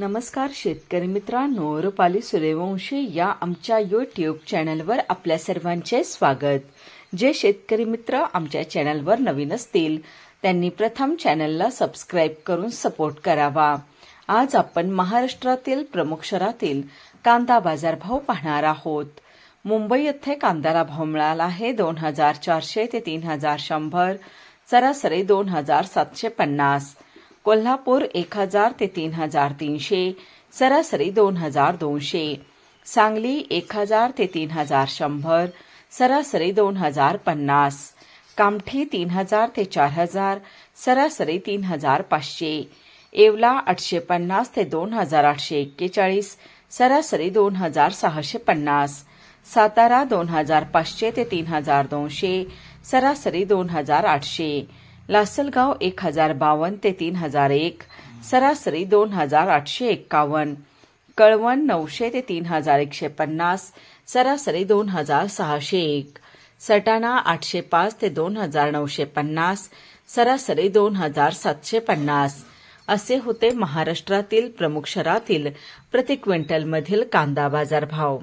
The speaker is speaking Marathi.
नमस्कार शेतकरी मित्रांनो रुपाली सूर्यवंशी या आमच्या यूट्यूब चॅनलवर आपल्या सर्वांचे स्वागत. जे शेतकरी मित्र आमच्या चॅनलवर नवीन असतील त्यांनी प्रथम चॅनलला सबस्क्राईब करून सपोर्ट करावा. आज आपण महाराष्ट्रातील प्रमुख शहरातील कांदा बाजारभाव पाहणार आहोत. मुंबई येथे कांद्याला भाव मिळाला आहे दोन हजार चारशे ते तीन हजार शंभर सरासरी दोन हजार सातशे पन्नास. कोल्हापूर एक हजार ते तीन हजार तीनशे सरासरी दोन हजार दोनशे. सांगली एक हजार ते तीन हजार शंभर सरासरी दोन हजार पन्नास. कामठी तीन हजार ते चार हजार सरासरी तीन हजार पाचशे. येवला आठशे पन्नास ते दोन हजार आठशे एक्केचाळीस सरासरी दोन हजार सहाशे पन्नास. सातारा दोन हजार पाचशे ते तीन हजार दोनशे सरासरी दोन हजार आठशे. लासलगाव एक हजार बावन्न ते तीन हजार एक सरासरी दोन हजार आठशे एक्कावन्न कळवण नऊशे ते तीन हजार एकशे पन्नास सरासरी दोन हजार सहाशे एक सटाणा आठशे पाच ते दोन हजार नऊशे पन्नास सरासरी दोन हजार सातशे पन्नास. असे होते महाराष्ट्रातील प्रमुख शहरातील प्रति क्विंटलमधील कांदा बाजार भाव